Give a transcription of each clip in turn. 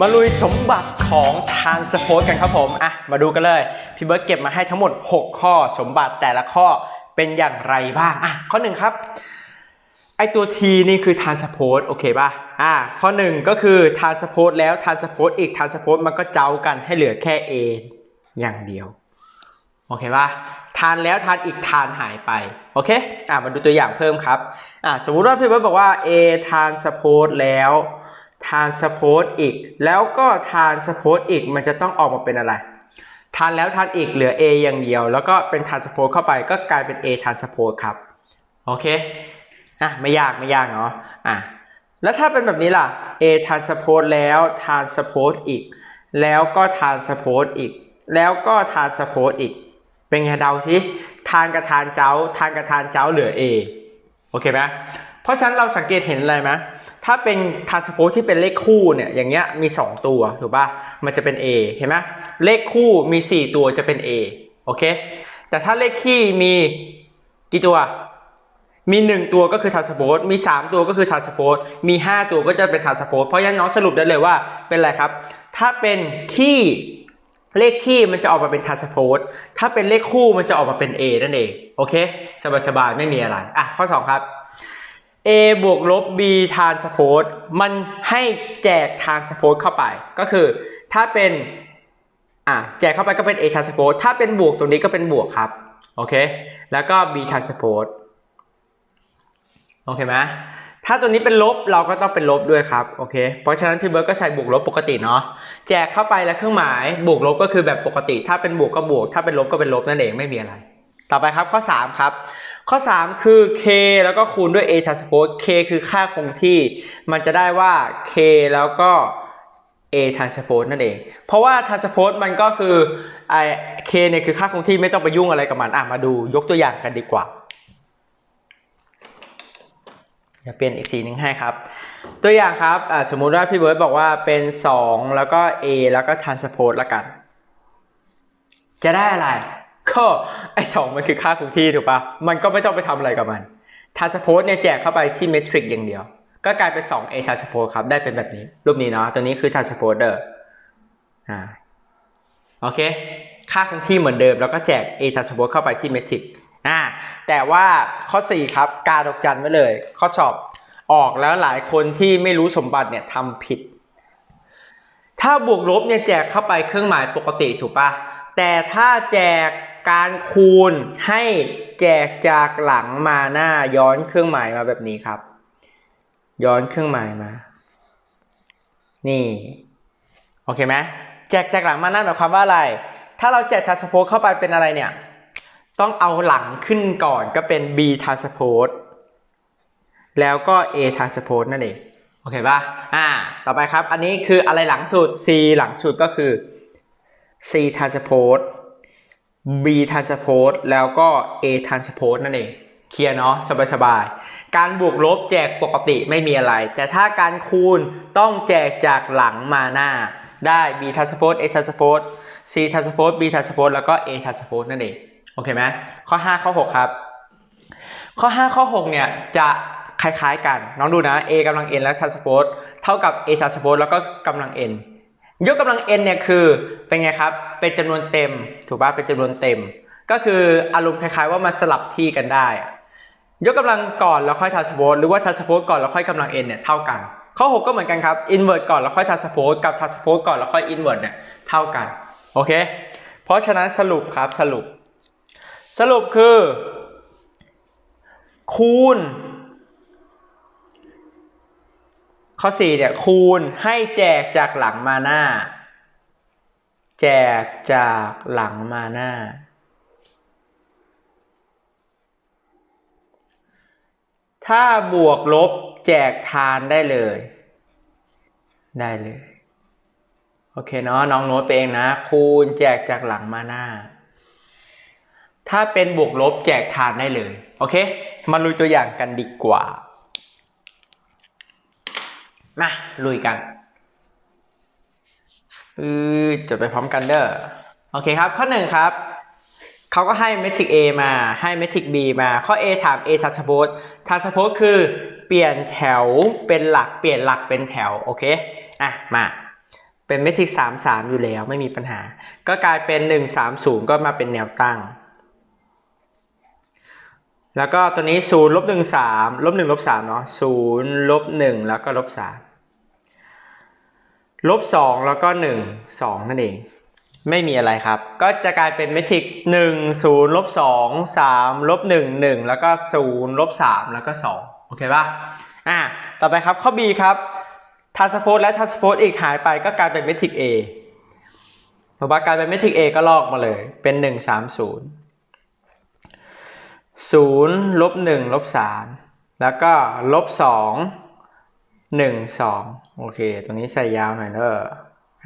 มาลุยสมบัติของทานสโพสกันครับผมอะมาดูกันเลย พี่เบิร์ตเก็บมาให้ทั้งหมด 6 ข้อสมบัติแต่ละข้อเป็นอย่างไรบ้างอะข้อหนึ่งครับไอตัว T นี่คือทานสโพสโอเคป่ะ อะข้อหนึ่งก็คือทานสโพสแล้วทานสโพสอีกทานสโพสมันก็เจ้ากันให้เหลือแค่ A อย่างเดียว โอเคป่ะ ทานแล้วทานอีกทานหายไป โอเค อะมาดูตัวอย่างเพิ่มครับ อะสมมุติว่าพี่เบิร์ตบอกว่า A ทานสโพสแล้ว ทานสโพสอีก แล้วก็ทานสโพสอีกมันจะต้องออกมาเป็นอะไร ทานแล้วทานอีกเหลือ A อย่างเดียว แล้วก็เป็นทานสโพสเข้าไปก็กลายเป็น A ทานสโพสครับ โอเค อะไม่ยากไม่ยากเนาะ อะ แล้วถ้าเป็นแบบนี้ล่ะ A ทานสโพสแล้วทานสโพสอีก แล้วก็ทานสโพสอีก แล้วก็ทานสโพสอีก เป็นไงเดาสิ ทานกับทานเจ้า ทานกับทานเจ้าเหลือ A โอเคไหม เพราะฉะนั้นเราสังเกตเห็นอะไรไหมถ้าเป็นทาสโพสที่เป็นเลขคู่เนี่ยอย่างเงี้ยมี 2 ตัวถูกป่ะมันจะเป็น A เห็นไหมเลขคู่มี 4 ตัวจะเป็น A โอเค แต่ถ้าเลขคี่มีกี่ตัวมี 1 ตัวก็คือทานสโพสมี 3 ตัวก็คือทานสโพสมี 5 ตัวก็จะเป็นทานสโพสเพราะฉะนั้นน้องสรุปได้เลยว่าเป็นอะไรครับ ถ้าเป็นคี่เลขคี่มันจะออกมาเป็นทานสโพสถ้าเป็นเลขคู่มันจะออกมาเป็น A นั่นเอง โอเค สบายๆ ไม่มีอะไร อะ ข้อ 2 ครับ A บวกลบ B ทานสโพสมันให้แจกทานสโพสเข้าไป ก็คือถ้าเป็นอะแจกเข้าไปก็เป็น A ทานสโพสถ้าเป็นบวกตรงนี้ก็เป็นบวกครับ โอเค แล้วก็ B ทานสโพสโอเคไหมถ้าตัวนี้เป็นลบเราก็ต้องเป็นลบด้วยครับ โอเค เพราะฉะนั้นพี่เบิร์ดก็ใส่บวกลบปกติเนาะ แจกเข้าไปแล้วเครื่องหมายบวกลบก็คือแบบปกติ ถ้าเป็นบวกก็บวก ถ้าเป็นลบก็เป็นลบนั่นเองไม่มีอะไร ต่อไปครับข้อ 3 ครับ ข้อ 3 คือ k แล้วก็คูณด้วย a transpose k คือค่าคงที่ มันจะได้ว่า k แล้วก็ a transpose นั่นเอง เพราะว่า transpose มันก็คือไอ k เนี่ยคือค่าคงที่ไม่ต้องไปยุ่งอะไรกับมัน อะมาดูยกตัวอย่างกันดีกว่าเดี๋ยวเปลี่ยนอีกสีหนึ่งให้ครับ ตัวอย่างครับอะสมมุติว่าพี่เบิร์ดบอกว่าเป็น 2 แล้วก็ a แล้วก็ transpose ละกัน จะได้อะไร ก็ไอสองมันคือค่าคงที่ถูกปะมันก็ไม่ต้องไปทำอะไรกับมันทาสโพสเนี่ยแจกเข้าไปที่เมทริกอย่างเดียว ก็กลายเป็น 2a ทานสโพสครับ ได้เป็นแบบนี้ รูปนี้เนาะตัวนี้คือทานสโพสเดอร์อ่าโอเค ค่าคงที่เหมือนเดิม แล้วก็แจก a ทานสโพสเข้าไปที่เมทริกอ่าแต่ว่าข้อ 4 ครับกาดอกจันไว้เลย ข้อสอบออกแล้วหลายคนที่ไม่รู้สมบัติเนี่ยทำผิด ถ้าบวกลบเนี่ยแจกเข้าไปเครื่องหมายปกติถูกปะแต่ถ้าแจก การคูณให้แจกจากหลังมาหน้าย้อนเครื่องหมายมาแบบนี้ครับ ย้อนเครื่องหมายมา นี่โอเคไหมแจกจากหลังมาหน้าหมายความว่าอะไร ถ้าเราแจกทาร์สโพสเข้าไปเป็นอะไรเนี่ย ต้องเอาหลังขึ้นก่อนก็เป็น b ทาร์สโพสแล้วก็ a ทาร์สโพสนั่นเองโอเคป่ะอ่า ต่อไปครับ อันนี้คืออะไรหลังสุด c หลังสุดก็คือ c transpose b transpose แล้วก็ a transpose นั่นเอง เคลียร์เนาะสบายๆ การบวกลบแจกปกติไม่มีอะไร แต่ถ้าการคูณต้องแจกจากหลังมาหน้า ได้ b transpose a transpose c transpose b transpose แล้วก็ a transpose นั่นเอง โอเคไหมข้อ 5 ข้อ 6 ครับ ข้อ 5 ข้อ 6 เนี่ย จะคล้ายๆกัน น้องดูนะ a กำลัง n และ transpose เท่ากับ a transpose แล้วก็กำลัง n ยกกำลัง n เนี่ยคือเป็นไงครับ เป็นจำนวนเต็ม ถูกป่ะเป็นจำนวนเต็ม ก็คืออารมณ์คล้ายๆว่ามันสลับที่กันได้ ยกกำลังก่อนแล้วค่อย transpose หรือว่า transpose ก่อนแล้วค่อยกำลัง n เนี่ยเท่ากัน ข้อ 6 ก็เหมือนกันครับ invert ก่อนแล้วค่อย transpose กับ transpose ก่อนแล้วค่อย invert เนี่ยเท่ากันโอเค เพราะฉะนั้นสรุปครับสรุป สรุปคือ คูณ ข้อ4เนี่ยคูณให้แจกจากหลังมาหน้า แจกจากหลังมาหน้า ถ้าบวกลบแจกทานได้เลย ได้เลย โอเคเนาะน้องโน้ตไปเองนะ คูณแจกจากหลังมาหน้า ถ้าเป็นบวกลบแจกทานได้เลย โอเค มาลุยตัวอย่างกันดีกว่า มาลุยกันอือจดไปพร้อมกันเด้อโอเคครับ ข้อหนึ่งครับเขาก็ให้เมทริก A มาให้เมทริก B มาข้อ A ถาม A transpose transpose คือเปลี่ยนแถวเป็นหลักเปลี่ยนหลักเป็นแถวโอเคอะมาเป็นเมทริกสามสามอยู่แล้วไม่มีปัญหา ก็กลายเป็นหนึ่งสามศูนย์ก็มาเป็นแนวตั้ง แล้วก็ตัวนี้ศูนย์ลบหนึ่งสามลบหนึ่งลบสามเนาะศูนย์ลบหนึ่งแล้วก็ลบสาม ลบสองแล้วก็หนึ่งสองนั่นเอง ไม่มีอะไรครับ ก็จะกลายเป็นเมทริกหนึ่งศูนย์ลบสองสามลบหนึ่งหนึ่งแล้วก็ศูนย์ลบสามแล้วก็สองโอเคป่ะอ่าต่อไปครับข้อ B ครับทาสโพสและทาสโพสอีกหายไปก็กลายเป็นเมทริก A พอว่ากลายเป็นเมทริก A ก็ลอกมาเลยเป็นหนึ่งสามศูนย์ศูนย์ลบหนึ่งลบสามแล้วก็ลบสอง หนึ่งสองโอเค ตรงนี้ใส่ยาวหน่อยเนอะ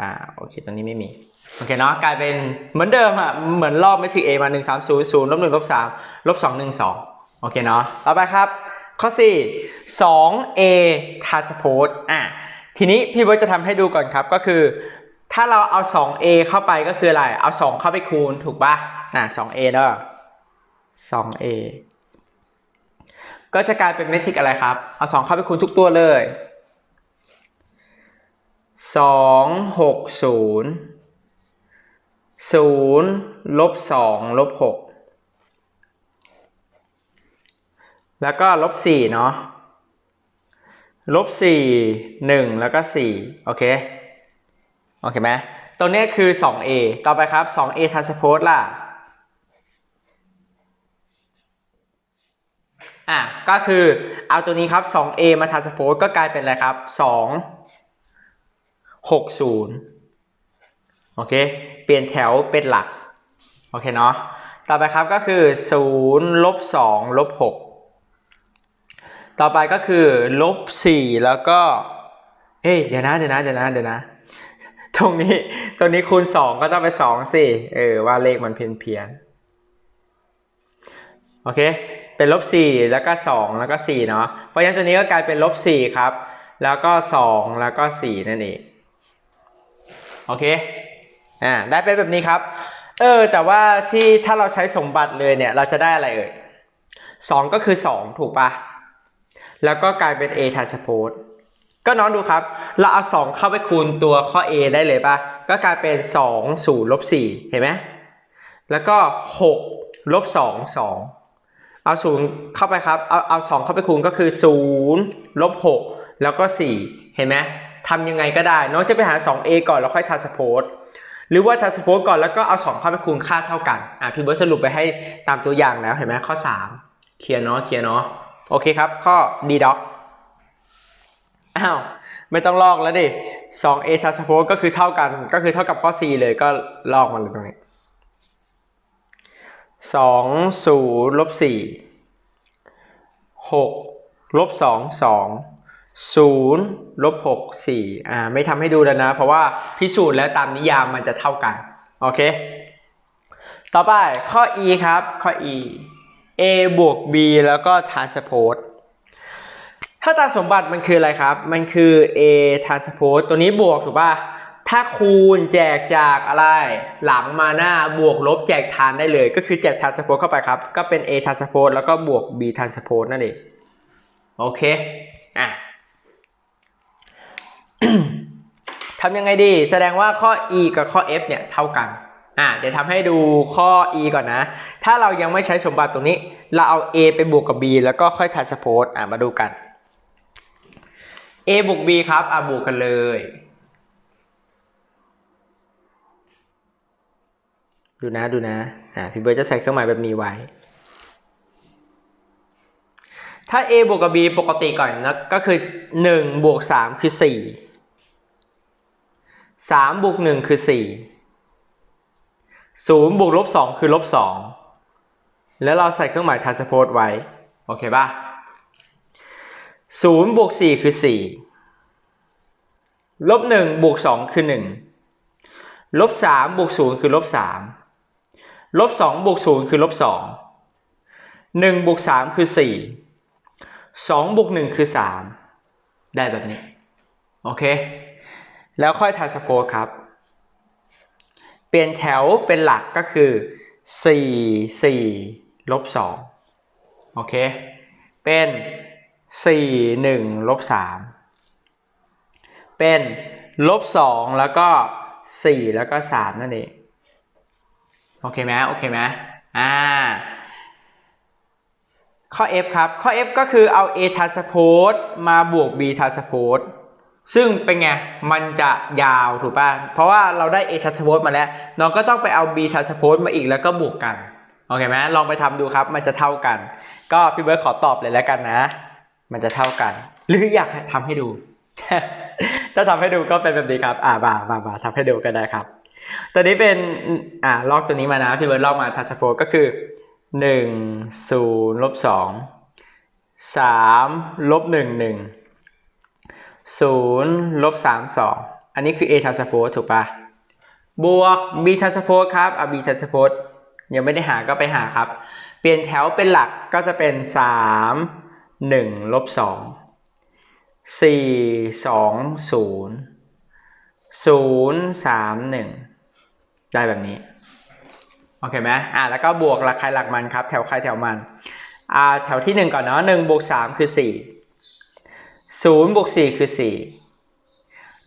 อ่าโอเคตรงนี้ไม่มีโอเคเนาะกลายเป็นเหมือนเดิมอะเหมือนรอบเมทริก A มาหนึ่งสามศูนย์ศูนย์ลบหนึ่งลบสามลบสองหนึ่งสองโอเคเนาะต่อไปครับ ข้อ4 2a transpose อะทีนี้พี่เบิร์ตจะทำให้ดูก่อนครับก็คือ ถ้าเราเอา 2a เข้าไปก็คืออะไร เอา 2 เข้าไปคูณถูกปะอะ 2a เด้อ 2a ก็จะกลายเป็นเมทริกอะไรครับ เอา 2 เข้าไปคูณทุกตัวเลย 2 6 0 0ลบ2ลบ6แล้วก็ลบสี่เนาะลบสี่หนึ่งแล้วก็สี่โอเค โอเคไหมตรงนี้คือ 2a ต่อไปครับ 2a transpose ล่ะ อะ ก็คือเอาตัวนี้ครับ 2a มา transpose ก็กลายเป็นอะไรครับ 2 6 0โอเค เปลี่ยนแถวเป็นหลัก โอเคเนาะ ต่อไปครับก็คือ0ลบ2ลบ6ต่อไปก็คือลบสี่แล้วก็ เอ้ยเดี๋ยวนะเดี๋ยวนะเดี๋ยวนะเดี๋ยวนะ ตรงนี้ตรงนี้คูณสองก็ต้องไปสองสิเออว่าเลขมันเพี้ยนเพี้ยนโอเค เป็นลบสี่แล้วก็สองแล้วก็สี่เนาะ เพราะฉะนั้นตัวนี้ก็กลายเป็นลบสี่ครับ แล้วก็สองแล้วก็สี่นั่นเอง โอเคอ่าได้เป็นแบบนี้ครับ เออ แต่ว่าที่ถ้าเราใช้สมบัติเลยเนี่ย เราจะได้อะไรเอ่ยสองก็คือสองถูกปะแล้วก็กลายเป็น a transpose ก็น้องดูครับ เราเอา2เข้าไปคูณตัวข้อ a ได้เลยปะก็กลายเป็น2 0ลบ4เห็นไหมแล้วก็6ลบ2 2เอา0เข้าไปครับ เอาเอา2เข้าไปคูณก็คือ0ลบ6แล้วก็4เห็นไหม ทำยังไงก็ได้ น้องจะไปหา 2a ก่อนแล้วค่อย transpose หรือว่า transpose ก่อนแล้วก็เอา 2 เข้าไปคูณค่าเท่ากันอะพี่เบิร์ตสรุปไปให้ตามตัวอย่างแล้วเห็นไหมข้อ 3 เคลียร์เนาะเคลียร์เนาะโอเคครับ ข้อ d doc อ้าวไม่ต้องลอกแล้วดิ 2a transpose ก็คือเท่ากันก็คือเท่ากับข้อ c เลยก็ลอกมันเลยตรงนี้2 0ลบ4 6ลบ2 2 0ลบ6 4อ่าไม่ทำให้ดูแล้วนะ เพราะว่าพิสูจน์แล้วตามนิยามมันจะเท่ากัน โอเค ต่อไปข้อ e ครับ ข้อ e a บวก b แล้วก็ transpose ถ้าตามสมบัติมันคืออะไรครับ มันคือ a transpose ตัวนี้บวกถูกป่ะ ถ้าคูณแจกจากอะไร หลังมาหน้าบวกลบแจกทานได้เลย ก็คือแจก transpose เข้าไปครับ ก็เป็น a transpose แล้วก็บวก b transpose นั่นเอง โอเค อะ ทำยังไงดี แสดงว่าข้อ e กับข้อ f เนี่ยเท่ากัน อะเดี๋ยวทำให้ดูข้อ e ก่อนนะ ถ้าเรายังไม่ใช้สมบัติตรงนี้ เราเอา a ไปบวกกับ b แล้วก็ค่อย transpose อะมาดูกัน a บวก b ครับ อะบวกกันเลย ดูนะดูนะ อะพี่เบิร์ตจะใส่เครื่องหมายแบบนี้ไว้ ถ้า a บวกกับ b ปกติก่อนนะ ก็คือ 1 บวก 3 คือ 4 3บวก1คือ 4 0บวกลบ2คือลบ2แล้วเราใส่เครื่องหมาย transpose ไว้ โอเคป่ะ0บวก4คือ 4 ลบ1บวก2คือ 1 ลบ3บวก0คือลบ3ลบ2บวก0คือลบ2 1บวก3คือ 4 2บวก1คือ 3 ได้แบบนี้ โอเค แล้วค่อย transpose ครับ เปลี่ยนแถวเป็นหลักก็คือ 4 4ลบ2โอเค เป็น 4 1ลบ3เป็นลบสองแล้วก็สี่แล้วก็สามนั่นเอง โอเคไหมโอเคไหมอ่าข้อ F ครับ ข้อ F ก็คือเอา A transpose มาบวก B transpose ซึ่งเป็นไง มันจะยาวถูกป่ะ เพราะว่าเราได้ A transpose มาแล้ว น้องก็ต้องไปเอา B transpose มาอีกแล้วก็บวกกัน โอเคไหมลองไปทำดูครับ มันจะเท่ากัน ก็พี่เบิร์ดขอตอบเลยแล้วกันนะ มันจะเท่ากัน หรืออยากทำให้ดู ถ้าทำให้ดูก็เป็นแบบนี้ครับ อ่าบ่าบ่าบ่าทำให้ดูก็ได้ครับ ตัวนี้เป็น อ่าลอกตัวนี้มานะ พี่เบิร์ดลอกมาทัชโฟก็คือหนึ่งศูนย์ลบสอ งสามลบหนึ่งหนึ่งศูนย์ลบสามสองอันนี้คือ A transpose ถูกปะบวก B transpose ครับเอะ B transpose ยังไม่ได้หาก็ไปหาครับ เปลี่ยนแถวเป็นหลักก็จะเป็นสามหนึ่งลบสองสี่สองศูนย์ศูนย์สามหนึ่งได้แบบนี้ โอเคไหมอ่าแล้วก็บวกหลักใครหลักมันครับ แถวใครแถวมันอ่าแถวที่หนึ่งก่อนเนาะหนึ่งบวกสามคือสี่ ศูนย์บวกสี่คือสี่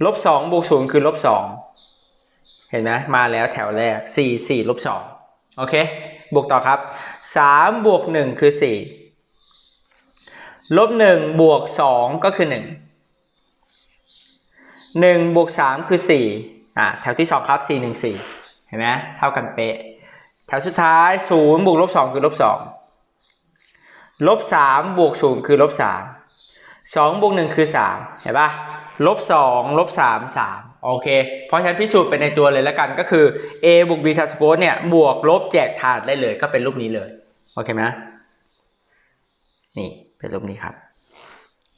ลบสองบวกศูนย์คือลบสองเห็นไหมมาแล้วแถวแรกสี่สี่ลบสองโอเค บวกต่อครับสามบวกหนึ่งคือสี่ลบหนึ่งบวกสองก็คือหนึ่งหนึ่งบวกสามคือสี่อ่าแถวที่สองครับสี่หนึ่งสี่เห็นไหมเท่ากันเป๊ะ แถวสุดท้ายศูนย์บวกลบสองคือลบสองลบสามบวกศูนย์คือลบสาม สองบวกหนึ่งคือสามเห็นปะลบสองลบสามสามโอเค เพราะฉะนั้นพิสูจน์ไปในตัวเลยแล้วกันก็คือ a บวก b transpose เนี่ยบวกลบแจกถาดได้เลยก็เป็นรูปนี้เลย โอเคไหมนี่เป็นรูปนี้ครับ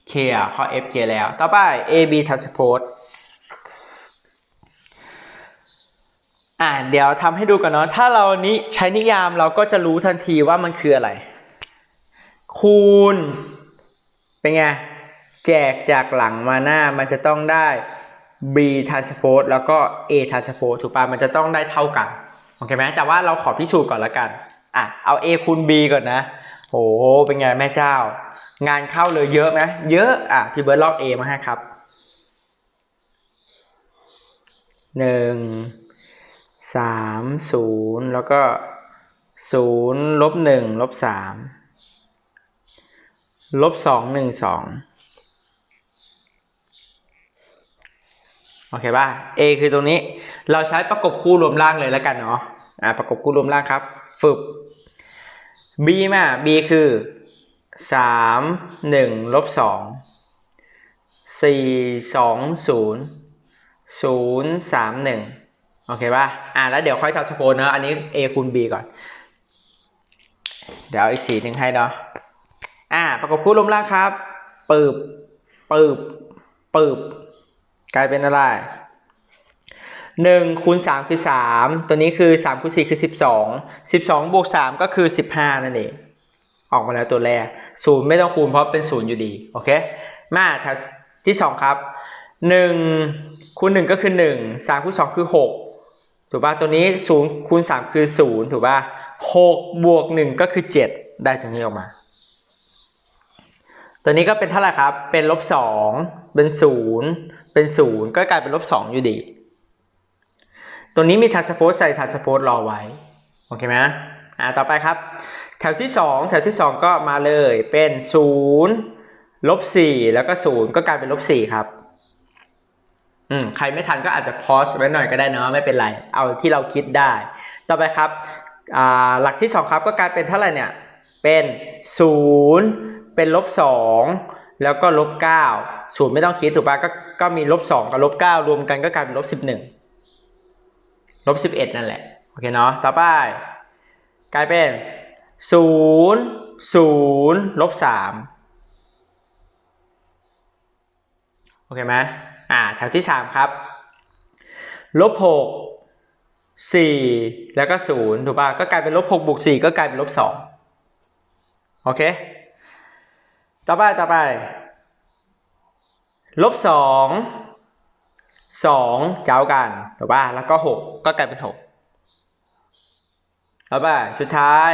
เคลียร์ข้อ f เคลียร์แล้ว ต่อไป a b transpose อ่าเดี๋ยวทำให้ดูกันเนาะถ้าเรานี้ใช้นิยามเราก็จะรู้ทันทีว่ามันคืออะไร คูณ เป็นไง แจกจากหลังมาหน้ามันจะต้องได้ b transpose แล้วก็ a transpose ถูกปะมันจะต้องได้เท่ากันโอเคไหมแต่ว่าเราขอพิสูจน์ก่อนละกันอะเอา a คูณ b ก่อนนะโหเป็นไงแม่เจ้า งานเข้าเลยเยอะไหมเยอะอะพี่เบิร์ดลอก a มาให้ครับหนึ่งสามศูนย์แล้วก็ศูนย์ลบหนึ่งลบสามลบสองหนึ่งสอง โอเคป่ะ A คือตรงนี้ เราใช้ประกบคู่รวมล่างเลยแล้วกันเนาะอ่าประกบคู่รวมล่างครับ ฝึก B มา B คือสามหนึ่งลบสองสี่สองศูนย์ศูนย์สามหนึ่งโอเคป่ะ อ่าแล้วเดี๋ยวค่อยทัชโพนเนอะอันนี้ A คูณ B ก่อน เดี๋ยวเอาอีกสีหนึ่งให้เนาะอ่า ประกบคู่ลมล่างครับ ปืบ ปืบ ปืบ กลายเป็นอะไรหนึ่งคูณสามคือสามตัวนี้คือสามคูณสี่คือสิบสองสิบสองบวกสามก็คือสิบห้านั่นเอง ออกมาแล้วตัวแรกศูนย์ไม่ต้องคูณเพราะเป็นศูนย์อยู่ดี โอเค มาแถวที่สองครับหนึ่งคูณหนึ่งก็คือหนึ่งสามคูณสองคือหกถูกป่ะ ตัวนี้ศูนย์คูณสามคือศูนย์ถูกป่ะหกบวกหนึ่งก็คือเจ็ดได้ตรงนี้ออกมา ตัวนี้ก็เป็นเท่าไหร่ครับ เป็นลบสองเป็นศูนย์เป็นศูนย์ก็กลายเป็นลบสองอยู่ดี ตัวนี้มีทัชโพสใส่ทัชโพสรอไว้ โอเคไหมอ่าต่อไปครับ แถวที่สองแถวที่สองก็มาเลยเป็นศูนย์ลบสี่แล้วก็ศูนย์ก็กลายเป็นลบสี่ครับอืมใครไม่ทันก็อาจจะพอสไว้หน่อยก็ได้เนะไม่เป็นไร เอาที่เราคิดได้ ต่อไปครับอ่าหลักที่สองครับก็กลายเป็นเท่าไหร่เนี่ย เป็นศูนย์ เป็นลบสองแล้วก็ลบเก้าศูนย์ไม่ต้องคิดถูกปะก็ก็มีลบสองกับลบเก้ารวมกันก็กลายเป็นลบสิบหนึ่งลบสิบเอ็ดนั่นแหละ โอเคเนาะต่อไป กลายเป็นศูนย์ศูนย์ลบสามโอเคไหมอ่าแถวที่สามครับลบหกสี่แล้วก็ศูนย์ถูกป่ะก็กลายเป็นลบหกบวกสี่ก็กลายเป็นลบสองโอเค ต่อไปต่อไปลบสองสองเจ้ากันถูกป่ะแล้วก็หกก็กลายเป็นหกต่อไปสุดท้าย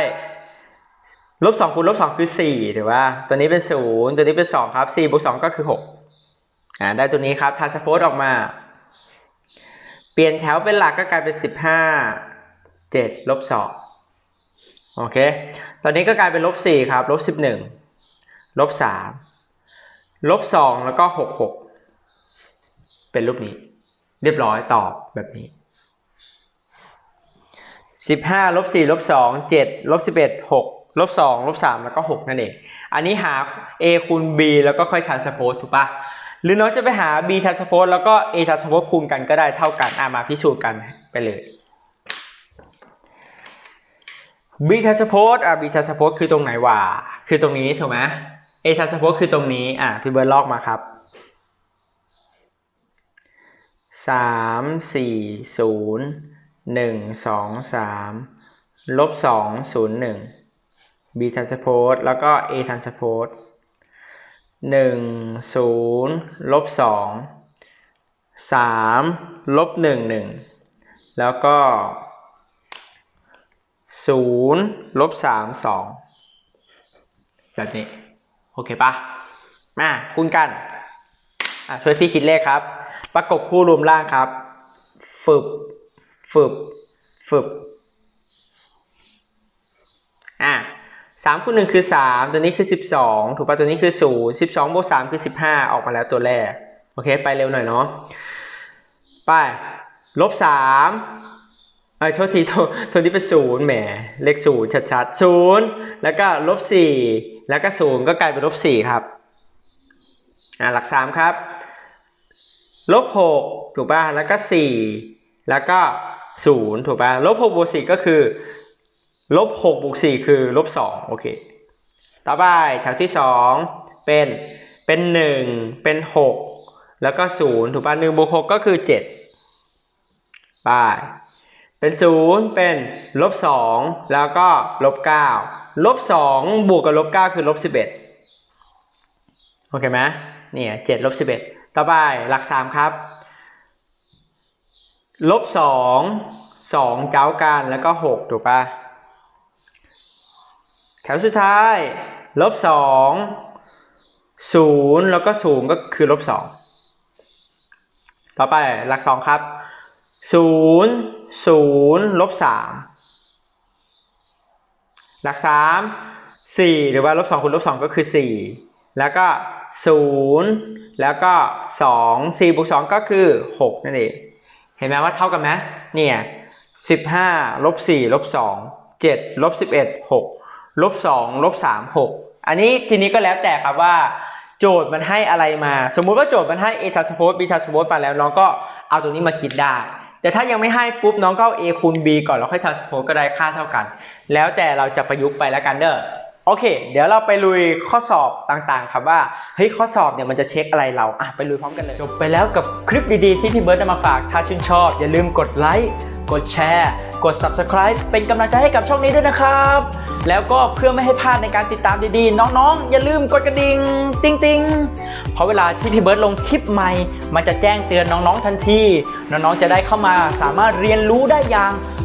ลบสองคูณลบสองคือสี่ถูกป่ะตัวนี้เป็นศูนย์ตัวนี้เป็นสองครับสี่บวกสองก็คือหกอ่าได้ตัวนี้ครับทานสโพสออกมา เปลี่ยนแถวเป็นหลักก็กลายเป็นสิบห้าเจ็ดลบสองโอเค ตอนนี้ก็กลายเป็นลบสี่ครับลบสิบหนึ่ง ลบสามลบสองแล้วก็หกหกเป็นรูปนี้ เรียบร้อยตอบแบบนี้สิบห้าลบสี่ลบสองเจ็ดลบสิบเอ็ดหกลบสองลบสามแล้วก็หกนั่นเอง อันนี้หา a คูณ b แล้วก็ค่อย transpose ถูกปะหรือน้องจะไปหา b transpose แล้วก็ a transpose คูณกันก็ได้เท่ากันอะมาพิสูจน์กันไปเลย b transpose อะ b transpose คือตรงไหนวะคือตรงนี้ถูกไหม a transpose คือตรงนี้ อะ พี่เบิร์ดลอกมาครับสามสี่ศูนย์หนึ่งสองสามลบสองศูนย์หนึ่ง b transpose แล้วก็ a transpose หนึ่งศูนย์ลบสองสามลบหนึ่งหนึ่งแล้วก็ศูนย์ลบสามสองแบบนี้ เคปะมาคูณกันอะช่วยพี่คิดเลขครับ ประกบคู่รวมล่างครับ ฝึบ ฝึบ ฝึบ อะสามคูณหนึ่งคือสามตัวนี้คือสิบสองถูกป่ะตัวนี้คือศูนย์สิบสองบวกสามคือสิบห้าออกมาแล้วตัวแรก โอเค ไปเร็วหน่อยเนาะ ไปลบสามไอ้ยโทษทีโทษโทษที่เป็นศูนย์แหม เลขศูนย์ชัดๆศูนย์แล้วก็ลบสี่ แล้วก็ศูนย์ก็กลายเป็นลบสี่ครับอ่าหลักสามครับลบหกถูกป่ะแล้วก็สี่แล้วก็ศูนย์ถูกป่ะลบหกบวกสี่ก็คือลบหกบวกสี่คือลบสองโอเคต่อไปแถวที่สองเป็นเป็นหนึ่งเป็นหกแล้วก็ศูนย์ถูกป่ะหนึ่งบวกหกก็คือเจ็ดไปเป็นศูนย์เป็นลบสองแล้วก็ลบเก้า ลบสองบวกกับลบเก้าคือลบสิบเอ็ดโอเคไหมเนี่ยเจ็ดลบสิบเอ็ดต่อไปหลักสามครับลบสองสองเจ้ากันแล้วก็หกถูกป่ะแถวสุดท้ายลบสองศูนย์แล้วก็ศูนย์ก็คือลบสองต่อไปหลักสองครับศูนย์ศูนย์ลบสาม หลักสามสี่หรือว่าลบสองคูณลบสองก็คือสี่แล้วก็ศูนย์แล้วก็สองสี่บวกสองก็คือหกนั่นเองเห็นไหมว่าเท่ากันไหมเนี่ยสิบห้าลบสี่ลบสองเจ็ดลบสิบเอ็ดหกลบสองลบสามหกอันนี้ทีนี้ก็แล้วแต่ครับว่า โจทย์มันให้อะไรมา สมมุติว่าโจทย์มันให้ a transpose b transpose มาแล้วน้องก็เอาตรงนี้มาคิดได้ แต่ถ้ายังไม่ให้ปุ๊บน้องก็เอา a คูณ b ก่อนแล้วค่อยทำสมมติก็ได้ค่าเท่ากัน แล้วแต่เราจะประยุกต์ไปแล้วกันเด้อโอเค เดี๋ยวเราไปลุยข้อสอบต่างๆ ครับว่าเฮ้ยข้อสอบเนี่ยมันจะเช็คอะไรเราอะไปลุยพร้อมกันเลยจบไปแล้วกับคลิปดีๆที่พี่เบิร์ดนำมาฝากถ้าชื่นชอบ อย่าลืมกดไลค์ กดแชร์ กด subscribe เป็นกำลังใจให้กับช่องนี้ด้วยนะครับ แล้วก็เพื่อไม่ให้พลาดในการติดตามดีๆ น้องๆ อย่าลืมกดกระดิ่งติ๊งติงเพราะเวลาที่พี่เบิร์ดลงคลิปใหม่ มันจะแจ้งเตือนน้องๆทันที น้องๆจะได้เข้ามาสามารถเรียนรู้ได้อย่าง